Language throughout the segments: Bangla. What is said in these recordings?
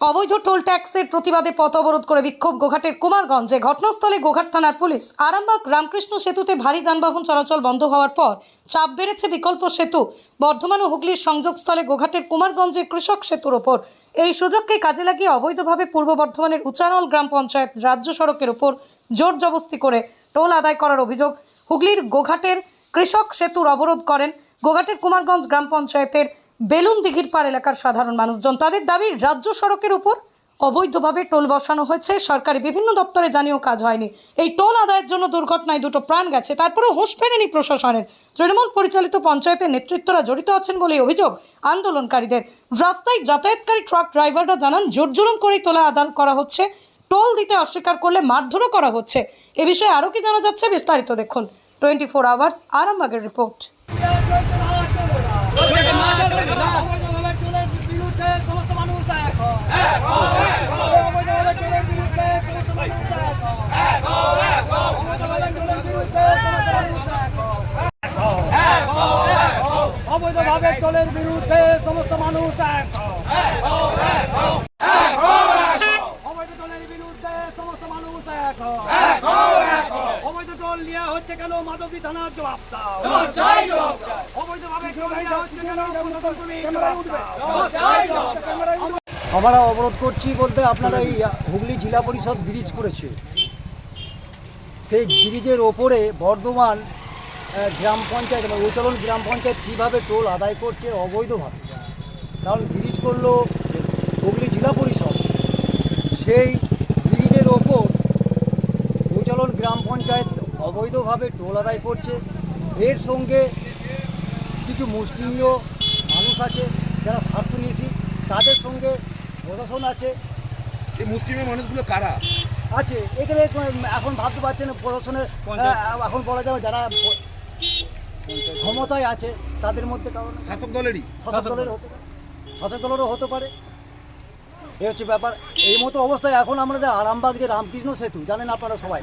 অবৈধ টোল ট্যাক্সের প্রতিবাদে পথ অবরোধ করে বিক্ষোভ গোঘাটের কুমারগঞ্জে। ঘটনাস্থলে গোঘাট থানার পুলিশ আরামবাগ রামকৃষ্ণ সেতুতে ভারী যানবাহন চলাচল বন্ধ হওয়ার পর চাপ বেড়েছে বিকল্প সেতু। বর্ধমান ও হুগলির সংযোগস্থলে গোঘাটের কুমারগঞ্জের কৃষক সেতুর ওপর। এই সুযোগকে কাজে লাগিয়ে অবৈধভাবে পূর্ব বর্ধমানের উচানল গ্রাম পঞ্চায়েত রাজ্য সড়কের ওপর জোর জবস্তি করে টোল আদায় করার অভিযোগ হুগলির গোঘাটের কৃষক সেতুর অবরোধ করেন। গোঘাটের কুমারগঞ্জ গ্রাম পঞ্চায়েতের বেলুন দিঘির পাড় এলাকার সাধারণ মানুষজন। তাদের দাবি, রাজ্য সড়কের উপর অবৈধভাবে টোল বসানো হয়েছে। সরকারি বিভিন্ন দপ্তরে জানিয়েও কাজ হয়নি। এই টোল আদায়ের জন্য দুর্ঘটনায় দুটো প্রাণ গেছে। তারপরেও হুঁশ ফেরেনি প্রশাসনের। তৃণমূল পরিচালিত পঞ্চায়েতের নেতৃত্বরা জড়িত আছেন বলে অভিযোগ আন্দোলনকারীদের। রাস্তায় যাতায়াতকারী ট্রাক ড্রাইভাররা জানান জোর জুলুম করেই তোলা আদান করা হচ্ছে। টোল দিতে অস্বীকার করলে মারধরও করা হচ্ছে। এ বিষয়ে আরও কি জানা যাচ্ছে বিস্তারিত দেখুন। টোয়েন্টি ফোর আওয়ার্স, আরামবাগের রিপোর্ট। অবৈধভাবে চলের বিরুদ্ধে সমস্ত মানুষ এক হয়। অবৈধভাবে চুলের বিরুদ্ধে সমস্ত মানুষ এক হয়। অবৈধভাবে চুলের বিরুদ্ধে সমস্ত মানুষ এক হয়। অবৈধভাবে চোলের বিরুদ্ধে সমস্ত মানুষ এক হয়। অবৈধ টোলের বিরুদ্ধে সমস্ত মানুষ এক হয়। অবৈধ টোল নেওয়া থানার জবাব দাও। জবাব দাও। আমরা অবরোধ করছি বলতে আপনারা এই হুগলি জেলা পরিষদ ব্রিজ করেছে। সেই ব্রিজের ওপরে বর্ধমান গ্রাম পঞ্চায়েত বা উত্তোলন গ্রাম পঞ্চায়েত কীভাবে টোল আদায় করছে অবৈধভাবে? কারণ ব্রিজ করল হুগলি জেলা পরিষদ। সেই ব্রিজের ওপর উচ্চালন গ্রাম পঞ্চায়েত অবৈধভাবে টোল আদায় করছে। এর সঙ্গে কিছু মুসলিমীয় মানুষ আছে যারা স্বার্থনীতি তাদের সঙ্গে প্রশাসন আছে। এই মুসলিমের মানুষগুলো কারা? আছে এখানে এখন ভাবতে পারছেন না প্রশাসনের এখন বলা যাবে যারা ক্ষমতায় আছে তাদের মধ্যে কারণ শাসক দলেরই? শাসক দলের হতে পারে। শাসক দলেরও হতে পারে। এ হচ্ছে ব্যাপার। এই মতো অবস্থায় এখন আমাদের আরামবাগ যে রামকৃষ্ণ সেতু জানেন আপনারা সবাই?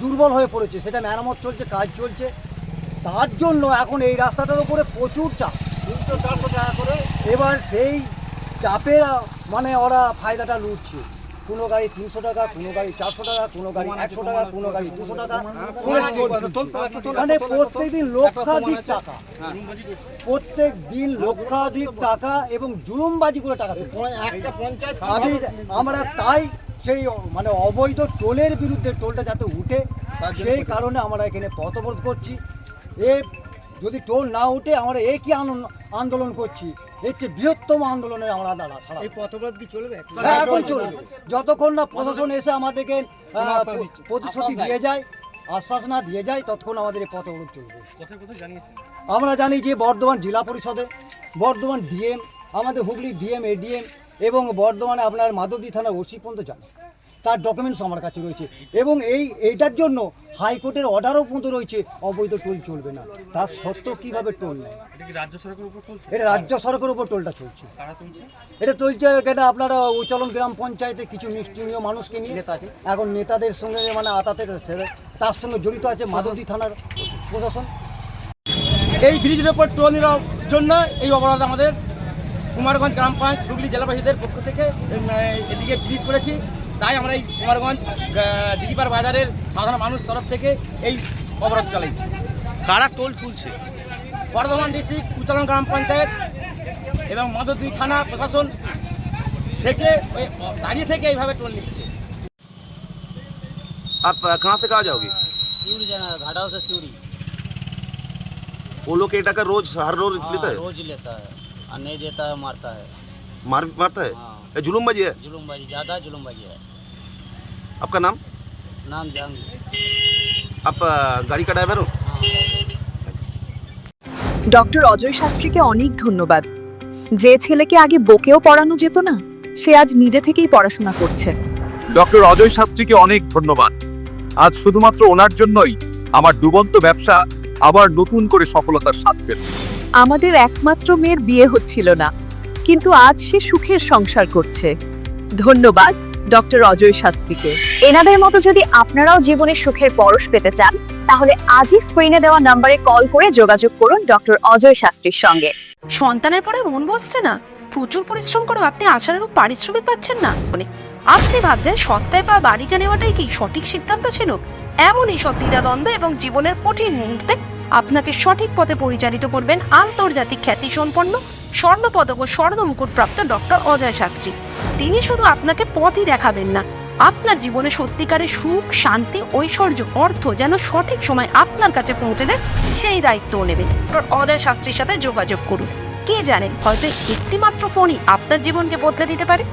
দুর্বল হয়ে পড়েছে। সেটা মেরামত চলছে কাজ চলছে। তার জন্য এখন এই রাস্তাটার উপরে প্রচুর চাপ। তিনশো চারশো টাকা করে এবার সেই চাপের মানে ওরা ফায়দাটা লুটছে। কোনো গাড়ি তিনশো টাকা কোনো গাড়ি চারশো টাকা কোনো গাড়ি একশো টাকা কোনো গাড়ি দুশো টাকা। মানে প্রত্যেক দিন লক্ষাধিক টাকা। প্রত্যেক দিন লক্ষাধিক টাকা এবং জুলুমবাজি করে টাকা আমরা তাই সেই মানে অবৈধ টোলের বিরুদ্ধে টোলটা যাতে উঠে সেই কারণে আমরা এখানে পথ অবরোধ করছি। এ যদি টোল না উঠে আমরা একই আনন্দ- আন্দোলন করছি? এর চেয়ে বৃহত্তম আন্দোলনের আমরা দাঁড়া সারা। এই পথপ্রদ কি চলবে? হ্যাঁ, এখন চলবে। যতক্ষণ না প্রশাসন এসে আমাদেরকে প্রতিশ্রুতি দিয়ে যায় আশ্বাস না দিয়ে যায় ততক্ষণ আমাদের এই পথ অবরোধ চলবে আমরা জানি যে বর্ধমান জেলা পরিষদে বর্ধমান ডিএম আমাদের হুগলি ডিএম এডিএম এবং বর্ধমানে আপনার মাধবদী থানার ওসি পর্যন্ত জানে তার ডকুমেন্টস আমার কাছে রয়েছে এবং এই এইটার জন্য হাইকোর্টের অর্ডারও পর্যন্ত রয়েছে। অবৈধ টোল চলবে না। তার সত্ত্বেও কীভাবে টোল নেয়? এটা রাজ্য সরকারের উপর টোলটা চলছে। এটা চলছে এটা আপনারা উচ্চালন গ্রাম পঞ্চায়েতে কিছু নিষ্ঠীয় মানুষকে নিয়ে এখন নেতাদের সঙ্গে মানে আতাতের ছেলে তার সঙ্গে জড়িত আছে মাধবদী থানার প্রশাসন। এই ব্রিজের উপর টোল নেওয়ার জন্য এই অপরাধ আমাদের কুমারগঞ্জ গ্রাম পঞ্চায়েত হুগলি জেলাবাসীদের পক্ষ থেকে উম, এদিকে ব্রিজ করেছি তাই আমরা এই কুমারগঞ্জ আহ, দিঘিপাড় বাজারের সাধারণ মানুষ তরফ থেকে এই অবরোধ চালাইছি কারা টোল তুলছে বর্ধমান ডিস্ট্রিক্ট উচ্চালন গ্রাম পঞ্চায়েত এবং মদতী থানা প্রশাসন থেকে ওই দাঁড়িয়ে থেকে এইভাবে টোল নিচ্ছে आप कहाँ से कहाँ जाओगे सिवड़ी जाना है घाटाल से सिवड़ी वो लोग ये टका रोज हर रोज हाँ, लेता है रोज लेता है और नहीं देता है मारता है मार मारता है हाँ ये जुलूमबाजी है जुलूमबाजी ज़्यादा जुलूमबाजी है आपका नाम नाम जान आप अ, गाड़ी का ड्राइवर हो हाँ ডক্টর অজয় শাস্ত্রীকে অনেক ধন্যবাদ যে ছেলেকে আগে বকেও পড়ানো যেত না সে আজ নিজে থেকেই পড়াশোনা করছে ডক্টর অজয় শাস্ত্রীকে অনেক ধন্যবাদ আজ শুধুমাত্র ওনার জন্যই আমার ডুবন্ত ব্যবসা আবার নতুন করে সফলতার স্বাদ পেল আমাদের একমাত্র মেয়ের বিয়ে হচ্ছিল না। কিন্তু আজ সে সুখের সংসার করছে। ধন্যবাদ ডক্টর অজয় শাস্ত্রীকে। এনাদের মতো যদি আপনারাও জীবনে সুখের পরশ পেতে চান, তাহলে আজই স্ক্রিনে দেওয়া নম্বরে কল করে যোগাযোগ করুন ডক্টর অজয় শাস্ত্রীর সঙ্গে। সন্তানের পরে মন বসছে না। প্রচুর পরিশ্রম করেও আপনি আশানুরূপ পারিশ্রমিক পাচ্ছেন না। মানে আপনি ভাবছেন সস্তায় পাওয়া বাড়িটা নেওয়াটাই কি সঠিক সিদ্ধান্ত ছিল? এমনই সব দ্বিধাদ্বন্দ্ব এবং জীবনের কঠিন মুহূর্তে আপনাকে সঠিক পথে পরিচালিত করবেন আন্তর্জাতিক খ্যাতি সম্পন্ন স্বর্ণপদক ও স্বর্ণ মুকুটপ্রাপ্ত ডক্টর অজয় শাস্ত্রী। তিনি শুধু আপনাকে পথই দেখাবেন না, আপনার জীবনে সত্যিকারের সুখ, শান্তি, ঐশ্বর্য, অর্থ যেন সঠিক সময় আপনার কাছে পৌঁছে দেয়, সেই দায়িত্বও নেবেন। ডক্টর অজয় শাস্ত্রীর সাথে যোগাযোগ করুন। কে জানেন হয়তো একটিমাত্র ফোনই আপনার জীবনকে বদলে দিতে পারে।